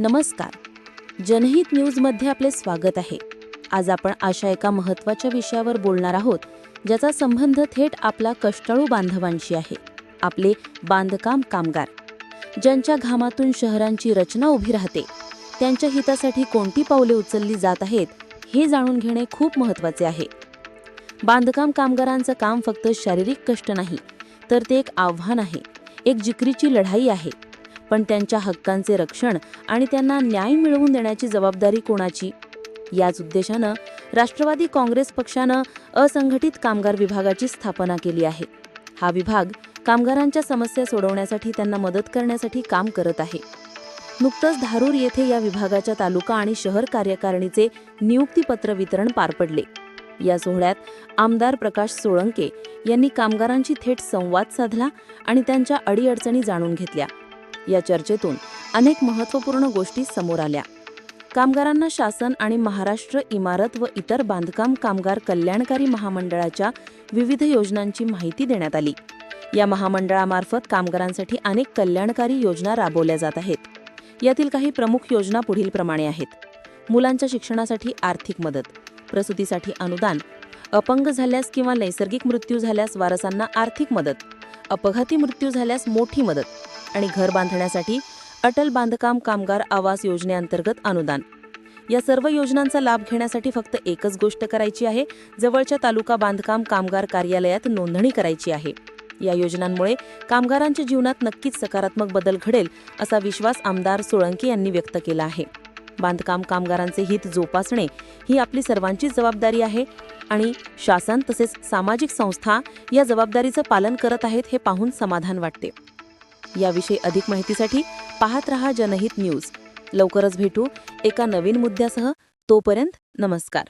नमस्कार. जनहित न्यूजमध्ये आपले स्वागत आहे. आज आपण अशा एका महत्त्वाच्या विषयावर बोलणार आहोत ज्याचा संबंध थेट आपला कष्टाळू बांधवांशी आहे. आपले बांधकाम कामगार. ज्यांच्या घामातून शहरांची रचना उभी राहते त्यांच्या हितासाठी कोणती पावले उचलली जात आहेत हे जाणून घेणे खूप महत्त्वाचे आहे. बांधकाम कामगारांचं काम फक्त शारीरिक कष्ट नाही तर ते एक आव्हान आहे एक जिकरीची लढाई आहे. पण त्यांच्या हक्कांचे रक्षण आणि त्यांना न्याय मिळवून देण्याची जबाबदारी कोणाची? याच उद्देशानं राष्ट्रवादी काँग्रेस पक्षानं असंघटित कामगार विभागाची स्थापना केली आहे. हा विभाग कामगारांच्या समस्या सोडवण्यासाठी त्यांना मदत करण्यासाठी काम करत आहे. नुकतंच धारूर येथे या विभागाच्या तालुका आणि शहर कार्यकारिणीचे नियुक्तीपत्र वितरण पार पडले. या सोहळ्यात आमदार प्रकाश सोळंके यांनी कामगारांशी थेट संवाद साधला आणि त्यांच्या अडीअडचणी जाणून घेतल्या. या चर्चेतून अनेक महत्त्वपूर्ण गोष्टी समोर आल्या. कामगारांना शासन आणि महाराष्ट्र इमारत व इतर बांधकाम कामगार कल्याणकारी महामंडळाच्या विविध योजनांची माहिती देण्यात आली. या महामंडळामार्फत कामगारांसाठी अनेक कल्याणकारी योजना राबवल्या जात आहेत. यातील काही प्रमुख योजना पुढीलप्रमाणे आहेत. मुलांच्या शिक्षणासाठी आर्थिक मदत प्रसूतीसाठी अनुदान अपंग झाल्यास किंवा नैसर्गिक मृत्यू झाल्यास वारसांना आर्थिक मदत अपघाती मृत्यू झाल्यास मोठी मदत आणि घर बांधण्यासाठी अटल बांधकाम कामगार आवास योजनेअंतर्गत अनुदान. या सर्व योजनांचा लाभ घेण्यासाठी फक्त एकच गोष्ट करायची आहे जवळच्या तालुका बांधकाम कामगार कार्यालयात नोंदणी करायची आहे. या योजनांमुळे कामगारांच्या जीवनात नक्कीच सकारात्मक बदल घडेल असा विश्वास आमदार सोळंकी यांनी व्यक्त केला आहे. बांधकाम कामगारांचे हित जोपासणे ही आपली सर्वांचीच जबाबदारी आहे आणि शासन तसेच सामाजिक संस्था या जबाबदारीचं पालन करत आहेत हे पाहून समाधान वाटते. याविषयी अधिक माहितीसाठी पाहत रहा जनहित न्यूज. लवकरच भेटू एका नवीन मुद्द्यासह. तोपर्यंत नमस्कार.